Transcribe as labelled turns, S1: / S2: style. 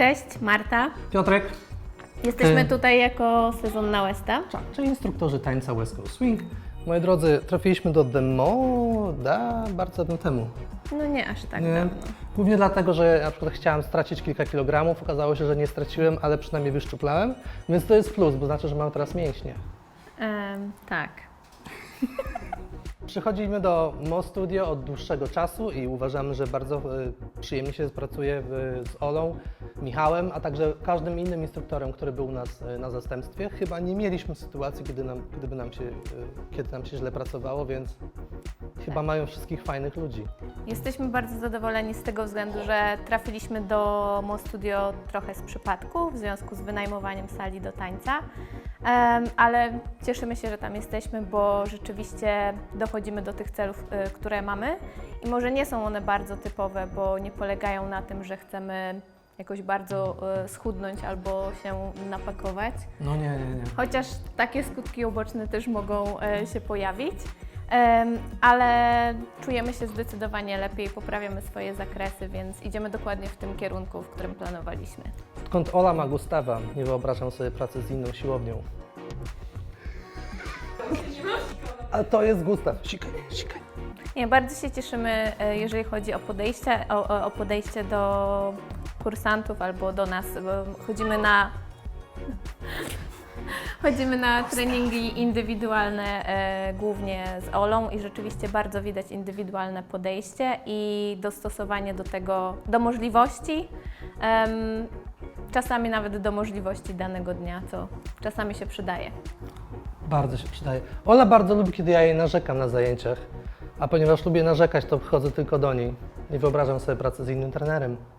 S1: Cześć, Marta.
S2: Piotrek,
S1: Jesteśmy
S2: E.
S1: tutaj jako sezon na Westa.
S2: Cza- czyli instruktorzy tańca West Coast Swing. Moi drodzy, trafiliśmy do Demoda bardzo dawno temu.
S1: No nie aż tak
S2: Nie?
S1: dawno.
S2: Głównie dlatego, że na przykład chciałem stracić kilka kilogramów, okazało się, że nie straciłem, ale przynajmniej wyszczuplałem, więc to jest plus, bo znaczy, że mam teraz mięśnie.
S1: Em, tak.
S2: Przychodzimy do Mo Studio od dłuższego czasu i uważamy, że bardzo e, przyjemnie się pracuje w, z Olą, Michałem, a także każdym innym instruktorem, który był u nas e, na zastępstwie. Chyba nie mieliśmy sytuacji, kiedy nam, gdyby nam się, e, kiedy nam się źle pracowało, więc chyba mają wszystkich fajnych ludzi.
S1: Jesteśmy bardzo zadowoleni z tego względu, że trafiliśmy do Mo Studio trochę z przypadku w związku z wynajmowaniem sali do tańca, ale cieszymy się, że tam jesteśmy, bo rzeczywiście dochodzimy do tych celów, y, które mamy i może nie są one bardzo typowe, bo nie polegają na tym, że chcemy jakoś bardzo y, schudnąć albo się napakować.
S2: No nie, nie, nie.
S1: Chociaż takie skutki uboczne też mogą e, się pojawić, ale czujemy się zdecydowanie lepiej, poprawiamy swoje zakresy, więc idziemy dokładnie w tym kierunku, w którym planowaliśmy.
S2: Odkąd Ola ma Gustawa, nie wyobrażam sobie pracy z inną siłownią. A to jest Gustaw. Sikaj, sikaj.
S1: Nie, bardzo się cieszymy, e, jeżeli chodzi o podejście, o- o podejście do kursantów albo do nas, bo chodzimy na Chodzimy na treningi indywidualne e, głównie z Olą i rzeczywiście bardzo widać indywidualne podejście i dostosowanie do tego, do możliwości, czasami nawet do możliwości danego dnia, co czasami się przydaje.
S2: Bardzo się przydaje. Ola bardzo lubi, kiedy ja jej narzekam na zajęciach, a ponieważ lubię narzekać, to chodzę tylko do niej. Nie wyobrażam sobie pracy z innym trenerem.